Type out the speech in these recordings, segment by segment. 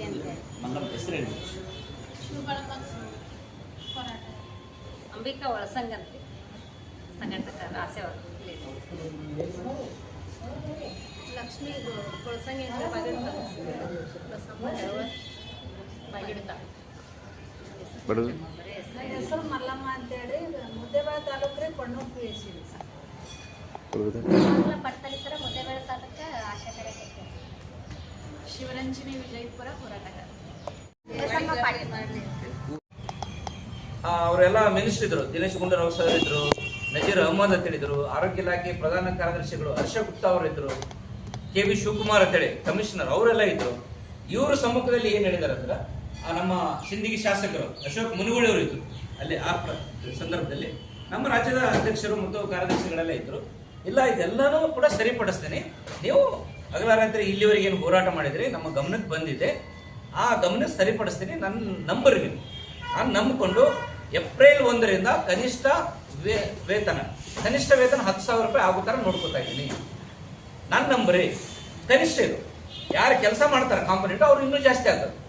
ಹೇಳಿ ಹೆಸರೇನು? ಅಂಬಿಕಾ ಒಳಸಂಗ ಅಂತ. ಸಂಘಟಕ ಆಸೆ ಅವರು. ಲಕ್ಷ್ಮಿ ಕೊಳಸಂಗಿ ಬಾಗಿಡ್ತಾ ಹೆಸರು. ಮಲ್ಲಮ್ಮ ಅಂತೇಳಿ ಮುದ್ದೆಬಾಳ ತಾಲೂಕು ಕೊಣ್ಣು ಕೊಣ್ಣೂರು ಪಿ ಎಚ್ ಸಿ ಬಡದು ಪಟ್ಟಲಿಸರ ಮುದ್ದೇಬೇಳೆ ತಾಲೂಕ ಆಶಾ ಕಾರ್ಯಕರ್ತೆ. ಶಿವರಂಜನಿ ವಿಜಯಪುರ ಹೋರಾಟಗಾರ. ಅವರೆಲ್ಲ ಮಿನಿಸ್ಟರ್ ಇದ್ರು ದಿನೇಶ್ ಗುಂಡೂರಾವ್ ಸರ್ ಇದ್ರು ನಜೀರ್ ಅಹಮದ್ ಅಂತ ಹೇಳಿದ್ರು ಆರೋಗ್ಯ ಇಲಾಖೆ ಪ್ರಧಾನ ಕಾರ್ಯದರ್ಶಿಗಳು ಹರ್ಷ ಗುಪ್ತಾ ಅವರು ಇದ್ರು ಕೆ ವಿ ಶಿವಕುಮಾರ್ ಅಂತೇಳಿ ಕಮಿಷನರ್ ಅವರೆಲ್ಲ ಇದ್ರು. ಇವರು ಸಮ್ಮುಖದಲ್ಲಿ ಏನ್ ಹೇಳಿದಾರೆ ಅಂದ್ರೆ ಆ ನಮ್ಮ ಸಿಂದಗಿ ಶಾಸಕರು ಅಶೋಕ್ ಮುನುಗುಳಿ ಅವರು ಇದ್ರು. ಅಲ್ಲಿ ಆ ಪ್ರ- ಸಂದರ್ಭದಲ್ಲಿ ನಮ್ಮ ರಾಜ್ಯದ ಅಧ್ಯಕ್ಷರು ಮತ್ತು ಕಾರ್ಯದರ್ಶಿಗಳೆಲ್ಲ ಇದ್ರು. ಇಲ್ಲ ಇದೆಲ್ಲನೂ ಕೂಡ ಸರಿಪಡಿಸ್ತೇನೆ. ನೀವು ಹಗಲ ರಾತ್ರಿ ಇಲ್ಲಿವರೆಗೆ ಏನು ಹೋರಾಟ ಮಾಡಿದ್ರಿ ನಮ್ಮ ಗಮನಕ್ಕೆ ಬಂದಿದೆ. ಆ ಗಮನ ಸರಿಪಡಿಸ್ತೀನಿ. ನನ್ನ ನಂಬರ್ ನೀವು ನಾನು ನಂಬಿಕೊಂಡು ಏಪ್ರಿಲ್ ಒಂದರಿಂದ ಕನಿಷ್ಠ ವೇ- ವೇತನ, ಕನಿಷ್ಠ ವೇತನ ಹತ್ತು ಸಾವಿರ ರೂಪಾಯಿ ಆಗೋ ಥರ ನೋಡ್ಕೊತಾ ಇದ್ದೀನಿ. ನನ್ನ ನಂಬರಿ ಕನಿಷ್ಠ ಇದು. ಯಾರು ಕೆಲಸ ಮಾಡ್ತಾರೆ ಕಾಂಪೊನೆಂಟ್ ಅವ್ರು ಇನ್ನೂ ಜಾಸ್ತಿ ಆಗ್ತದೆ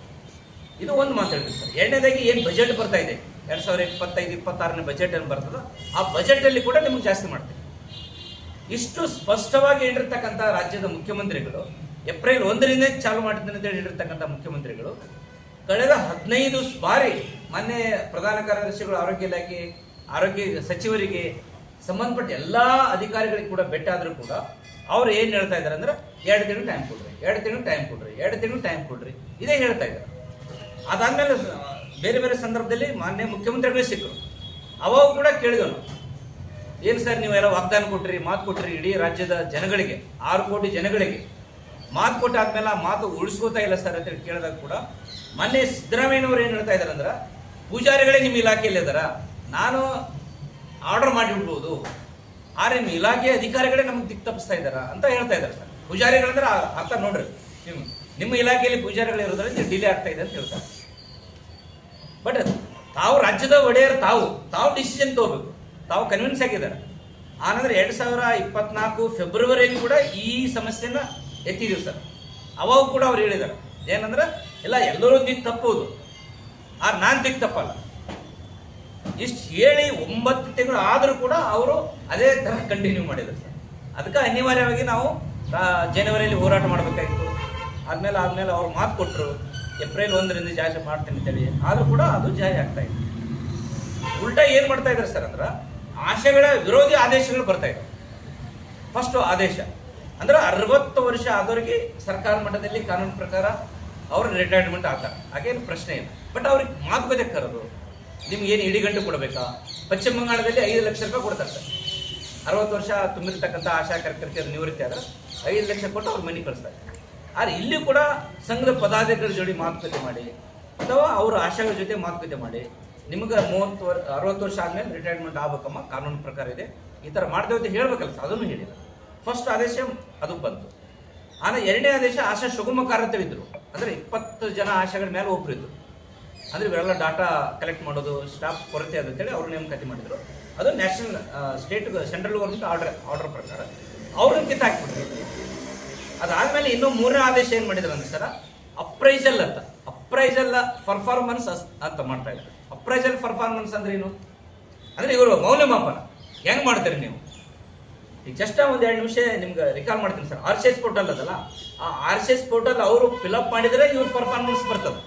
ಇದು ಒಂದು ಮಾತು ಹೇಳ್ತೀನಿ ಸರ್. ಎರಡನೇದಾಗಿ ಏನು ಬಜೆಟ್ ಬರ್ತಾ ಇದೆ? ಎರಡು ಸಾವಿರ ಇಪ್ಪತ್ತೈದು, ಇಪ್ಪತ್ತಾರನೇ ಬಜೆಟ್ ಏನು ಬರ್ತದೋ, ಆ ಬಜೆಟಲ್ಲಿ ಕೂಡ ನಿಮ್ಗೆ ಜಾಸ್ತಿ ಮಾಡ್ತೀನಿ. ಇಷ್ಟು ಸ್ಪಷ್ಟವಾಗಿ ಹೇಳಿರ್ತಕ್ಕಂಥ ರಾಜ್ಯದ ಮುಖ್ಯಮಂತ್ರಿಗಳು, ಏಪ್ರಿಲ್ ಒಂದರಿಂದ ಚಾಲು ಮಾಡಿದ್ದೇನೆ ಅಂತ ಹೇಳಿರ್ತಕ್ಕಂಥ ಮುಖ್ಯಮಂತ್ರಿಗಳು, ಕಳೆದ ಹದಿನೈದು ಬಾರಿ ಮೊನ್ನೆ ಪ್ರಧಾನ ಕಾರ್ಯದರ್ಶಿಗಳು, ಆರೋಗ್ಯ ಇಲಾಖೆ, ಆರೋಗ್ಯ ಸಚಿವರಿಗೆ ಸಂಬಂಧಪಟ್ಟ ಎಲ್ಲ ಅಧಿಕಾರಿಗಳಿಗೆ ಕೂಡ ಭೇಟಾದರೂ ಕೂಡ ಅವ್ರು ಏನು ಹೇಳ್ತಾ ಇದ್ದಾರೆ ಅಂದ್ರೆ, ಎರಡು ತಿಂಗಳು ಟೈಮ್ ಕೊಡ್ರಿ, ಎರಡು ತಿಂಗಳು ಟೈಮ್ ಕೊಡ್ರಿ, ಎರಡು ತಿಂಗಳು ಟೈಮ್ ಕೊಡ್ರಿ, ಇದೇ ಹೇಳ್ತಾ ಇದ್ದಾರೆ. ಅದಾದ್ಮೇಲೆ ಬೇರೆ ಬೇರೆ ಸಂದರ್ಭದಲ್ಲಿ ಮಾನ್ಯ ಮುಖ್ಯಮಂತ್ರಿಗಳೇ ಸಿಕ್ಕರು. ಅವಾಗ ಕೂಡ ಕೇಳಿದವು ನಾವು ಏನು ಸರ್ ನೀವು ನೀವೆಲ್ಲ ವಾಗ್ದಾನ ಕೊಟ್ರಿ, ಮಾತು ಕೊಟ್ರಿ ಇಡೀ ರಾಜ್ಯದ ಜನಗಳಿಗೆ, ಆರು ಕೋಟಿ ಜನಗಳಿಗೆ. ಮಾತು ಕೊಟ್ಟಾದ್ಮೇಲೆ ಮಾತು ಉಳಿಸ್ಕೋತಾ ಇಲ್ಲ ಸರ್ ಅಂತೇಳಿ ಕೇಳಿದಾಗ ಕೂಡ ಮೊನ್ನೆ ಸಿದ್ದರಾಮಯ್ಯನವ್ರು ಏನು ಹೇಳ್ತಾ ಇದಾರೆ ಅಂದ್ರೆ, ಪೂಜಾರಿಗಳೇ ನಿಮ್ಮ ಇಲಾಖೆಯಲ್ಲಿ ಇದಾರ? ನಾನು ಆರ್ಡರ್ ಮಾಡಿಬಿಡ್ಬೋದು ಆದ್ರೆ ನಿಮ್ಮ ಇಲಾಖೆ ಅಧಿಕಾರಿಗಳೇ ನಮ್ಗೆ ದಿಕ್ ತಪ್ಪಿಸ್ತಾ ಇದಾರ ಅಂತ ಹೇಳ್ತಾ ಇದ್ದಾರೆ ಸರ್. ಪೂಜಾರಿಗಳಂದ್ರೆ ಅರ್ಥ ನೋಡ್ರಿ. ನಿಮ್ಮ ನಿಮ್ಮ ಇಲಾಖೆಯಲ್ಲಿ ಪೂಜಾರಿಗಳು ಇರೋದ್ರಿಂದ ಡಿಲೇ ಆಗ್ತಾ ಇದೆ ಅಂತ ಹೇಳ್ತಾರೆ. ಬಟ್ ತಾವು ರಾಜ್ಯದ ಒಡೆಯರ್ ತಾವು ತಾವು ಡಿಸಿಷನ್ ತಗೋಬೇಕು. ತಾವು ಕನ್ವಿನ್ಸ್ ಆಗಿದ್ದಾರೆ. ಆನಂದ್ರೆ ಎರಡು ಸಾವಿರ ಇಪ್ಪತ್ನಾಲ್ಕು ಫೆಬ್ರವರಿಯಲ್ಲಿ ಕೂಡ ಈ ಸಮಸ್ಯೆನ ಎತ್ತಿದೀವಿ ಸರ್. ಅವಾಗ ಕೂಡ ಅವ್ರು ಹೇಳಿದ್ದಾರೆ. ಏನಂದ್ರೆ ಎಲ್ಲ ಎಲ್ಲರೂ ದಿಕ್ಕು ತಪ್ಪುವುದು. ಆ ನಾನು ದಿಕ್ ತಪ್ಪಲ್ಲ. ಇಷ್ಟು ಹೇಳಿ ಒಂಬತ್ತು ತಿಂಗಳು ಆದರೂ ಕೂಡ ಅವರು ಅದೇ ತರ ಕಂಟಿನ್ಯೂ ಮಾಡಿದ್ರು ಸರ್. ಅದಕ್ಕೆ ಅನಿವಾರ್ಯವಾಗಿ ನಾವು ಜನವರಿಯಲ್ಲಿ ಹೋರಾಟ ಮಾಡಬೇಕಾಗಿತ್ತು ಆದ್ಮೇಲೆ ಆದ್ಮೇಲೆ ಅವ್ರು ಮಾತು ಕೊಟ್ಟರು ಏಪ್ರಿಲ್ ಒಂದರಿಂದ ಜಾಸ್ತಿ ಮಾಡ್ತೀನಿ ಅಂತೇಳಿ. ಆದರೂ ಕೂಡ ಅದು ಜಾರಿ ಆಗ್ತಾ ಇತ್ತು ಉಲ್ಟಾ ಏನು ಮಾಡ್ತಾ ಇದ್ದಾರೆ ಸರ್ ಅಂದ್ರೆ ಆಶೆಗಳ ವಿರೋಧಿ ಆದೇಶಗಳು ಬರ್ತಾ ಇದೆ ಫಸ್ಟ್ ಆದೇಶ. ಅಂದ್ರೆ ಅರವತ್ತು ವರ್ಷ ಆದವರಿಗೆ ಸರ್ಕಾರ ಮಟ್ಟದಲ್ಲಿ ಕಾನೂನು ಪ್ರಕಾರ ಅವ್ರ ರಿಟೈರ್ಮೆಂಟ್ ಆಗ್ತಾರೆ. ಹಾಗೇನು ಪ್ರಶ್ನೆ ಇಲ್ಲ. ಬಟ್ ಅವ್ರಿಗೆ ಮಾತುಕತೆ ಕರೋದು, ನಿಮ್ಗೆ ಏನು ಇಡಿಗಂಟು ಕೊಡಬೇಕಾ? ಪಶ್ಚಿಮ ಬಂಗಾಳದಲ್ಲಿ ಐದು ಲಕ್ಷ ರೂಪಾಯಿ ಕೊಡ್ತಾರೆ ಅರವತ್ತು ವರ್ಷ ತುಂಬಿರ್ತಕ್ಕಂಥ ಆಶಾ ಕಾರ್ಯಕರ್ತೆಯರು ನಿವೃತ್ತಿ ಆದ್ರೆ ಐದು ಲಕ್ಷ ಕೊಟ್ಟು ಅವ್ರು ಮನೆ ಕಳಿಸ್ತಾರೆ ಆದ್ರೆ ಇಲ್ಲಿ ಕೂಡ ಸಂಘದ ಪದಾಧಿಕಾರಿ ಜೋಡಿ ಮಾತುಕತೆ ಮಾಡಿ ಅಥವಾ ಅವರ ಆಶಾಗಳ ಜೊತೆ ಮಾತುಕತೆ ಮಾಡಿ ನಿಮ್ಗೆ ಮೂವತ್ತು ವರ್ಷ ಅರವತ್ತು ವರ್ಷ ಆದಮೇಲೆ ರಿಟೈರ್ಮೆಂಟ್ ಆಗ್ಬೇಕಮ್ಮ, ಕಾನೂನು ಪ್ರಕಾರ ಇದೆ. ಈ ಥರ ಮಾಡ್ತೇವೆ ಅಂತ ಹೇಳಬೇಕಲ್ಲ ಅದನ್ನು ಹೇಳಿಲ್ಲ. ಫಸ್ಟ್ ಆದೇಶ ಅದು ಬಂತು. ಆಮೇಲೆ ಎರಡನೇ ಆದೇಶ ಆಶಾ ಸುಗಮ ಅಂದರೆ ಅಂದ್ರೆ ಇಪ್ಪತ್ತು ಜನ ಆಶಾಗಳ ಮೇಲೆ ಒಬ್ಬರು ಇದ್ರು. ಅಂದ್ರೆ ಇವರೆಲ್ಲ ಡಾಟಾ ಕಲೆಕ್ಟ್ ಮಾಡೋದು ಸ್ಟಾಫ್ ಕೊರತೆ ಅದ ಅಂತೇಳಿ ಅವ್ರು ನೇಮಕಾತಿ ಮಾಡಿದ್ರು. ಅದು national state central government order order ಪ್ರಕಾರ ಅವ್ರನ್ನ ಕಿತ್ತಾಕ್ಬಿಟ್ರು. ಅದಾದ್ಮೇಲೆ ಇನ್ನೂ ಮೂರನೇ ಆದೇಶ ಏನು ಮಾಡಿದ್ರು ಅಂದ್ರೆ ಸರ್ ಅಪ್ರೈಸಲ್ ಅಂತ. ಅಪ್ರೈಸಲ್ ಪರ್ಫಾರ್ಮೆನ್ಸ್ ಅಂತ ಮಾಡ್ತಾ ಇದ್ದಾರೆ. ಅಪ್ರೈಸಲ್ ಪರ್ಫಾರ್ಮೆನ್ಸ್ ಅಂದ್ರೆ ಏನು? ಅಂದ್ರೆ ಇವರು ಮೌಲ್ಯಮಾಪನ. ಹೆಂಗ್ ಮಾಡ್ತೀರಿ ನೀವು? ಈಗ ಜಸ್ಟ್ ಒಂದ್ ಎರಡು ನಿಮಿಷ ನಿಮ್ಗೆ ರಿಕಾಲ್ ಮಾಡ್ತೀನಿ sir. R C S portal ಅದಲ್ಲ? ಆ ಆರ್ ಸಿ ಎಸ್ ಪೋರ್ಟಲ್ ಅವರು ಫಿಲಪ್ ಮಾಡಿದ್ರೆ ಇವ್ರ ಪರ್ಫಾರ್ಮೆನ್ಸ್ ಬರ್ತದೆ.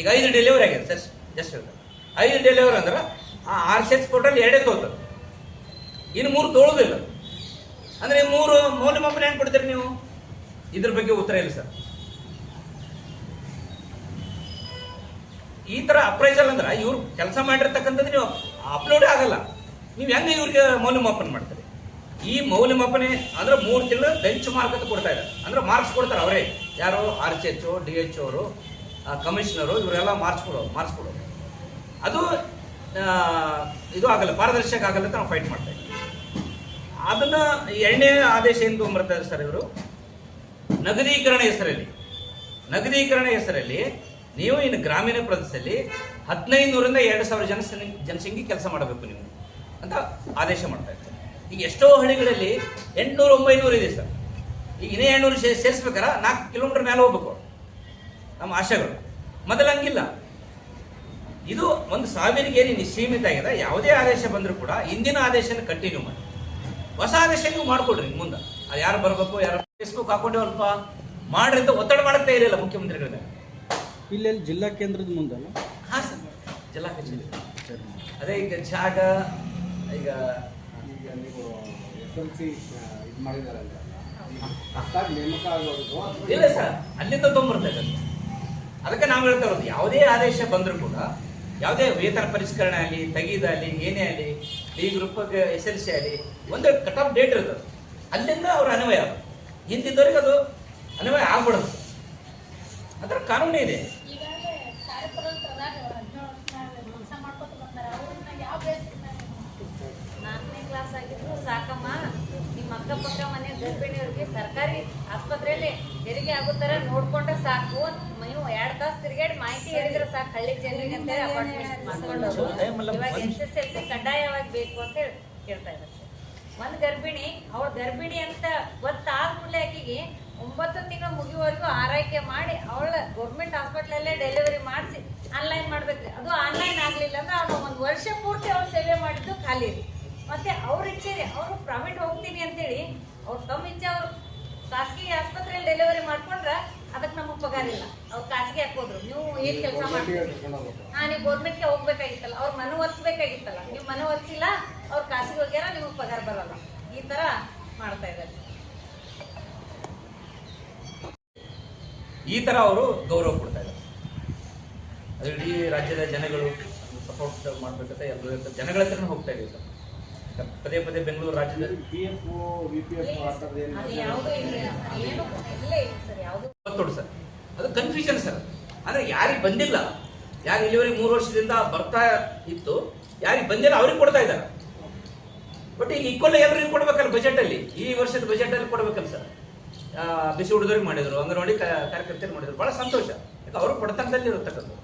ಈಗ ಐದು ಡೆಲಿವರಿ ಆಗಿದೆ ಸರ್. ಜಸ್ಟ್ ಐದು ಡೆಲಿವರಿ ಅಂದ್ರೆ ಆ ಆರ್ ಸಿ ಎಸ್ ಪೋರ್ಟಲ್ ಎರಡೇ ತೋತದ ಇನ್ನು ಮೂರು ತೋಳುದಿಲ್ಲ. ಅಂದ್ರೆ ಮೂರು ಮೌಲ್ಯಮಾಪನ ಹೆಂಗ್ ಕೊಡ್ತೀರಿ ನೀವು? ಇದ್ರ ಬಗ್ಗೆ ಉತ್ತರ ಇಲ್ಲ ಸರ್. ಈ ತರ ಅಪ್ರೈಸಲ್ ಅಂದ್ರೆ ಇವ್ರು ಕೆಲಸ ಮಾಡಿರ್ತಕ್ಕಂಥದ್ದು ನೀವು ಅಪ್ಲೋಡ್ ಆಗಲ್ಲ. ನೀವು ಹೆಂಗೆ ಇವ್ರಿಗೆ ಮೌಲ್ಯಮಾಪನ ಮಾಡ್ತೀರಿ? ಈ ಮೌಲ್ಯಮಾಪನೆ ಅಂದ್ರೆ ಮೂರು ತಿಂಗಳು ಬೆಂಚ್ ಮಾರ್ಕ್ ಅಂತ ಕೊಡ್ತಾ ಇದ್ದಾರೆ ಅಂದ್ರೆ ಮಾರ್ಕ್ಸ್ ಕೊಡ್ತಾರೆ ಅವರೇ. ಯಾರು R C H D H ಅವರು ಕಮಿಷನರು ಇವರೆಲ್ಲ ಮಾರ್ಕ್ಸ್ ಕೊಡೋರು ಮಾರ್ಕ್ಸ್ ಕೊಡೋರು ಅದು ಇದು ಆಗಲ್ಲ, ಪಾರದರ್ಶಕ ಆಗಲ್ಲ ಅಂತ ನಾವು ಫೈಟ್ ಮಾಡ್ತಾ ಇದ್ದೀವಿ. ಅದನ್ನ ಎರಡನೇ ಆದೇಶ ಏನು ತೊಗೊಂಬರ್ತಾರೆ ಸರ್ ಇವರು. ನಗದೀಕರಣ ಹೆಸರಲ್ಲಿ ನಗದೀಕರಣ ಹೆಸರಲ್ಲಿ ನೀವು ಇನ್ನು ಗ್ರಾಮೀಣ ಪ್ರದೇಶದಲ್ಲಿ ಹದಿನೈದು ಎರಡು ಸಾವಿರ ಜನ ಜನಸಂಖ್ಯೆ ಕೆಲಸ ಮಾಡಬೇಕು ನೀವು ಅಂತ ಆದೇಶ ಮಾಡ್ತಾ ಇದ್ದಾರೆ. ಈಗ ಎಷ್ಟೋ ಹಳ್ಳಿಗಳಲ್ಲಿ ಎಂಟುನೂರು, ಒಂಬೈನೂರು ಇದೆ ಸರ್. ಈಗ ಇನ್ನೇ ಸೇ ಸೇರಿಸ್ಬೇಕಾರ ನಾಲ್ಕು ಕಿಲೋಮೀಟರ್ ಮೇಲೆ ಹೋಗ್ಬೇಕು ನಮ್ಮ ಆಶೆಗಳು. ಮೊದಲು ಹಂಗಿಲ್ಲ. ಇದು ಒಂದು ಸಾವಿರಿಗೆ ಏನು ಸೀಮಿತ ಆಗಿದೆ. ಯಾವುದೇ ಆದೇಶ ಬಂದರೂ ಕೂಡ ಹಿಂದಿನ ಆದೇಶನ ಕಂಟಿನ್ಯೂ ಮಾಡಿ. ಹೊಸ ಆದೇಶ ನೀವು ಮಾಡಿಕೊಡ್ರಿ ಮುಂದೆ. ಅದು ಯಾರು ಬರಬೇಕು, ಯಾರು ಫೇಸ್ಬುಕ್ ಹಾಕೊಂಡೇವಲ್ಪ ಮಾಡ್ರಿ ಅಂತ ಒತ್ತಡ ಮಾಡುತ್ತೇ ಇರಲಿಲ್ಲ ಮುಖ್ಯಮಂತ್ರಿಗಳ ಮೇಲೆ ಇಲ್ಲಿ ಜಿಲ್ಲಾ ಕೇಂದ್ರದ ಮುಂದಲ್ಲ ಹಾಂ ಸರ್. ಜಿಲ್ಲಾ ಕಚೇರಿ. ಅದೇ ಈಗ ಜಾಗ ಈಗ ಈಗ ನೀವು ಎಸ್ ಎಲ್ ಸಿ ಇದು ಮಾಡಿದಾರಲ್ಲ ಹೊಸ್ದಾಗಿ ನೇಮಕ ಆಗೋದು ಇಲ್ಲ ಸರ್. ಅಲ್ಲಿಂದ ತೊಗೊಂಬರ್ತಾ ಇದ್ದಾರೆ. ಅದಕ್ಕೆ ನಾವು ಹೇಳ್ತಾ ಇರೋದು ಯಾವುದೇ ಆದೇಶ ಬಂದರೂ ಕೂಡ ಯಾವುದೇ ವೇತನ ಪರಿಷ್ಕರಣೆ ಆಗಲಿ ತೆಗೀದಾಗಲಿ ಏನೇ ಆಗಲಿ D group S L C ಆಗಲಿ ಒಂದು ಕಟ್ ಆಫ್ ಡೇಟ್ ಇರ್ತದೆ. ಅಲ್ಲಿಂದ ಅವ್ರ ಅನ್ವಯ ಹಿಂದಿದ್ದವ್ರಿಗೆ ಅದು ಅನ್ವಯ ಆಗ್ಬಿಡೋದು ಅದರ ಕಾನೂನೇ ಇದೆ ಈಗಾಗಲೇ ಕಾರ್ಯಕರ್ತರು ಅದಾರ ಹದಿನೇಳು ವರ್ಷ ಕೆಲಸ ಮಾಡ್ಕೊತ ಬಂದಾರ ಅವ್ರನ್ನ ಯಾವ ಬೇಸಿಸ್ ನಾಲ್ಕನೇ ಕ್ಲಾಸ್ ಆಗಿದ್ರು ಸಾಕಮ್ಮ ನಿಮ್ಮ ಅಕ್ಕಪಕ್ಕ ಮನೆ ಗರ್ಭಿಣಿಯವ್ರಿಗೆ ಸರ್ಕಾರಿ ಆಸ್ಪತ್ರೆಯಲ್ಲಿ ಹೆರಿಗೆ ಆಗೋ ನೋಡ್ಕೊಂಡ್ರೆ ಸಾಕು. ನೀವು ಎರಡ್ ತಾಸು ತಿರುಗಾಡಿ ಮಾಹಿತಿ ಹೇಳಿದ್ರೆ ಸಾಕು. ಹಳ್ಳಿ ಜನರಿಗೆ ಅಂತ ಅಪಾರ್ಟ್ಮೆಂಟ್ ಮಾಡ್ಕೊಂಡವ್ರು ಇವಾಗ ಎಸ್ ಎಸ್ ಎಲ್ ಸಿ ಕಡ್ಡಾಯವಾಗಿ ಬೇಕು ಅಂತ ಹೇಳಿ ಕೇಳ್ತಾ ಇದ್ದಾರೆ ಒಂದ್ ಗರ್ಭಿಣಿ ಅವಳು ಗರ್ಭಿಣಿ ಅಂತ ಗೊತ್ತಾದ ಮೂಲೆ ಆಕಿಗೆ ಒಂಬತ್ತು ತಿಂಗಳ ಮುಗಿಯುವವರೆಗೂ ಆರೈಕೆ ಮಾಡಿ ಅವಳ ಗೌರ್ಮೆಂಟ್ ಹಾಸ್ಪಿಟ್ಲಲ್ಲೇ ಡೆಲಿವರಿ ಮಾಡಿಸಿ ಆನ್ಲೈನ್ ಮಾಡ್ಬೇಕ್ರಿ ಅದು ಆನ್ಲೈನ್ ಆಗಲಿಲ್ಲ ಅಂದ್ರೆ ಅವ್ನು ಒಂದು ವರ್ಷ ಪೂರ್ತಿ ಅವ್ರು ಸೇವೆ ಮಾಡಿದ್ದು ಖಾಲಿ ರೀ. ಮತ್ತೆ ಅವ್ರ ಇಚ್ಛೆ ರೀ ಅವರು ಪ್ರೈವೇಟ್ ಹೋಗ್ತೀನಿ ಅಂತೇಳಿ ಅವ್ರು ತಮ್ಮ ಇಚ್ಛೆ ಅವ್ರು ಖಾಸಗಿ ಆಸ್ಪತ್ರೆಯಲ್ಲಿ ಡೆಲಿವರಿ ಮಾಡ್ಕೊಂಡ್ರೆ ಅದಕ್ಕೆ ನಮಗೆ ಪಗಾರ ಇಲ್ಲ. ಅವ್ರು ಖಾಸಗಿ ಹಾಕೋದ್ರು ನೀವು ಏನ್ ಕೆಲಸ ಮಾಡ್ತೀವಿ ಹಾ ನೀವು ಗೌರ್ಮೆಂಟ್ಗೆ ಹೋಗ್ಬೇಕಾಗಿತ್ತಲ್ಲ. ಅವ್ರ ಮನ ಒರ್ಸ್ಬೇಕಾಗಿತ್ತಲ್ಲ ನೀವು ಮನ ಒರ್ಸಿಲ್ಲ ಅವ್ರ ಖಾಸಗಿ ಹೋಗ್ಯಾರ ನಿಮಗೆ ಪಗಾರ ಬರಲ್ಲ. ಈ ತರ ಮಾಡ್ತಾ ಇದ್ದಾರೆ. ಈ ತರ ಅವರು ಗೌರವ ಕೊಡ್ತಾ ಇದ್ದಾರೆ. ಅದು ಇಡೀ ರಾಜ್ಯದ ಜನಗಳು ಸಪೋರ್ಟ್ ಮಾಡ್ಬೇಕಂತ ಎಲ್ಲರೂ ಜನಗಳ ಹತ್ರನೇ ಹೋಗ್ತಾ ಇದೀವಿ ಸರ್. ಪದೇ ಪದೇ ಬೆಂಗಳೂರು ರಾಜ್ಯದಲ್ಲಿ. P F V P F ಆ ಥರದ್ದು ಏನು ಅದು ಯಾವುದೂ ಇಲ್ಲ ಸರ್. ಏನು ಇಲ್ಲ ಇಲ್ಲ ಸರ್. ಯಾವುದು ಒತ್ತಡ ಸರ್. ಅದು ಕನ್ಫ್ಯೂಷನ್ ಸರ್. ಅಂದ್ರೆ ಯಾರಿಗೆ ಬಂದಿಲ್ಲ? ಯಾರು ಇಲ್ಲಿವರೆಗೆ ಮೂರು ವರ್ಷದಿಂದ ಬರ್ತಾ ಇತ್ತು ಯಾರಿಗೆ ಬಂದಿಲ್ಲ ಅವ್ರಿಗೆ ಕೊಡ್ತಾ ಇದ್ದಾರೆ. ಬಟ್ ಈಗ ಈಕ್ವಲ್ ಎಲ್ಲರಿಗೂ ಕೊಡ್ಬೇಕಲ್ಲ ಬಜೆಟ್ ಅಲ್ಲಿ? ಈ ವರ್ಷದ ಬಜೆಟ್ ಅಲ್ಲಿ ಕೊಡ್ಬೇಕಲ್ಲ ಸರ್. ಆ, ಬಿಸಿ ಹುಡುಗರಿಗೆ ಮಾಡಿದ್ರು ಅಂಗನವಾಡಿ ನೋಡಿ ಕಾರ್ಯಕರ್ತರು ಮಾಡಿದ್ರು. ಬಹಳ ಸಂತೋಷ. ಯಾಕೆ ಅವರು ಬಡತನದಲ್ಲಿ ಇರತಕ್ಕದ್ದು.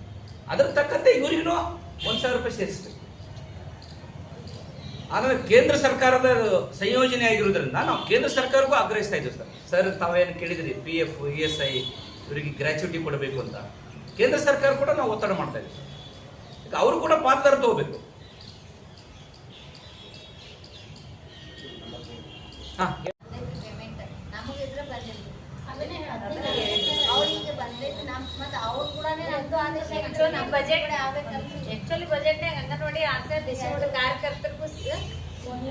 ಅದ್ರ ತಕ್ಕಂತೆ ಇವರಿಗೂ ಒಂದ್ ಸಾವಿರ ರೂಪಾಯಿ ಸೇರಿಸ್ಬೇಕು. ಆಮೇಲೆ ಕೇಂದ್ರ ಸರ್ಕಾರದ ಸಂಯೋಜನೆ ಆಗಿರೋದ್ರಿಂದ ನಾವು ಕೇಂದ್ರ ಸರ್ಕಾರಕ್ಕೂ ಆಗ್ರಹಿಸ್ತಾ ಇದ್ದೀವಿ ಸರ್. ಸರ್, ತಾವೇನು ಕೇಳಿದ್ರಿ? P F E S I ಇವರಿಗೆ ಗ್ರ್ಯಾಚುಯಿಟಿ ಕೊಡಬೇಕು ಅಂತ. ಕೇಂದ್ರ ಸರ್ಕಾರ ಕೂಡ ನಾವು ಒತ್ತಡ ಮಾಡ್ತಾ ಇದ್ದೀವಿ ಸರ್. ಅವರು ಕೂಡ ಪಾತ್ರ ತಗೋಬೇಕು. ಹಾ ಪೇಮೆಂಟ್ ನಮಗಿದ್ರೆ ಬಂದಿಲ್ಲ ಅದನ್ನೇ ಅವ್ರಿಗೆ ಬಂದಿದ್ದು ನಮ್ಮ ಮತ್ತೆ ಅವ್ರು ಕೂಡ ನಮ್ದು Actually ನಮ್ಮ ಬಜೆಟ್ ಆಕ್ಚುಲಿ ಬಜೆಟ್ನಾಗ ಅಂಗನವಾಡಿ ಆಸೆ ದೇಶದ ಕಾರ್ಯಕರ್ತರಿಗೂ ಸ-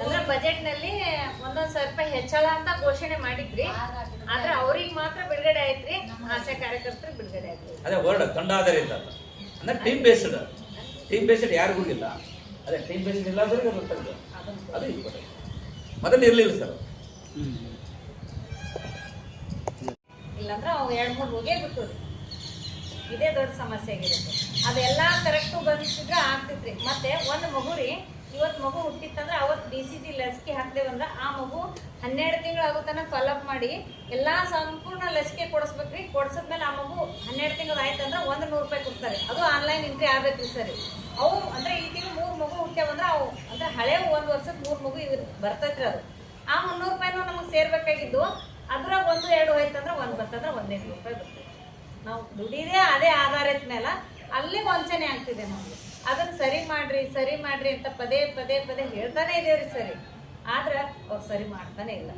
ಅಂದ್ರೆ ಬಜೆಟ್ನಲ್ಲಿ ಒಂದೊಂದ್ ಸಾವಿರ ರೂಪಾಯಿ ಹೆಚ್ಚಳ ಅಂತ ಘೋಷಣೆ ಮಾಡಿದ್ರಿ. ಆದ್ರೆ ಅವ್ರಿಗೆ ಮಾತ್ರ ಬಿಡುಗಡೆ ಆಯ್ತ್ರಿ. ಆಸೆ ಕಾರ್ಯಕರ್ತರಿಗೆ ಬಿಡುಗಡೆ ಆಯ್ತ್ರಿ. ಅದೇ ವರ್ಡ್ ತಂಡಾಧಾರಿತ ಅಲ್ಲ ಅಂದ್ರೆ ಟೀಮ್ ಬೇಸ್ಡ್ ಟೀಮ್ ಬೇಸ್ಡ್ ಯಾರಿಗೂ ಇಲ್ಲ ಅದೇ ಟೀಮ್ ಬೇಸ್ಡ್ ಇಲ್ಲ ಅಂದ್ರೆ ಅದು. ಮೊದಲು ಇರಲಿಲ್ಲ ಸರ್. ಇಲ್ಲಾಂದ್ರೆ ಅವು ಎರಡು ಮೂರು ಹೋಗೇ ಬಿಟ್ಟು ಇದೇ ದೊಡ್ಡ ಸಮಸ್ಯೆ ಆಗಿರುತ್ತೆ ಅದೆಲ್ಲ ಕರೆಕ್ಟು ಬಂದಿದ್ರೆ ಆಗ್ತಿತ್ರಿ. ಮತ್ತೆ ಒಂದು ಮಗು ರೀ ಇವತ್ತು ಮಗು ಹುಟ್ಟಿತ್ತಂದ್ರೆ ಅವತ್ತು ಡಿ ಸಿ ಜಿ ಲಸಿಕೆ ಹಾಕ್ತೇವಂದ್ರೆ ಆ ಮಗು ಹನ್ನೆರಡು ತಿಂಗಳು ಆಗೋ ಫಾಲೋಅಪ್ ಮಾಡಿ ಎಲ್ಲ ಸಂಪೂರ್ಣ ಲಸಿಕೆ ಕೊಡಿಸ್ಬೇಕ್ರಿ. ಕೊಡ್ಸಿದ್ಮೇಲೆ ಆ ಮಗು ಹನ್ನೆರಡು ತಿಂಗಳು ಆಯ್ತಂದ್ರೆ ಒಂದು ನೂರು ರೂಪಾಯಿ ಕೊಡ್ತಾರೆ. ಅದು ಆನ್ಲೈನ್ ಎಂಟ್ರಿ ಆಗ್ಬೇಕ್ರಿ ಸರಿ. ಅವು ಅಂದ್ರೆ ಈ ತಿಂಗಳು ಮೂರು ಮಗು ಹುಟ್ಟ್ಯಾವಂದ್ರೆ ಅವು ಅಂದ್ರೆ ಹಳೆ ಒಂದು ವರ್ಷದ ಮೂರು ಮಗು ಇವ್ ಬರ್ತೈತ್ರಿ ಅದು. ಆ ಮುನ್ನೂರು ರೂಪಾಯಿನೂ ನಮಗೆ ಸೇರ್ಬೇಕಾಗಿದ್ದು ಅದ್ರಾಗ ಒಂದು ಎರಡು ಹೋಯ್ತಂದ್ರೆ ಒಂದು ಬರ್ತಂದ್ರೆ ಒಂದೆಂಟು ರೂಪಾಯಿ ಬರ್ತದೆ ನಾವು ದುಡಿದೇ ಅದೇ ಆಧಾರದ ಅಲ್ಲಿ ವಂಚನೆ ಆಗ್ತಿದೆ ನಮಗೆ. ಅದನ್ನ ಸರಿ ಮಾಡ್ರಿ ಸರಿ ಮಾಡ್ರಿ ಅಂತ ಪದೇ ಪದೇ ಪದೇ ಹೇಳ್ತಾನೆ ಇದೇವ್ರಿ ಸರಿ. ಆದ್ರೆ ಅವ್ರು ಸರಿ ಮಾಡ್ತಾನೆ ಇಲ್ಲ.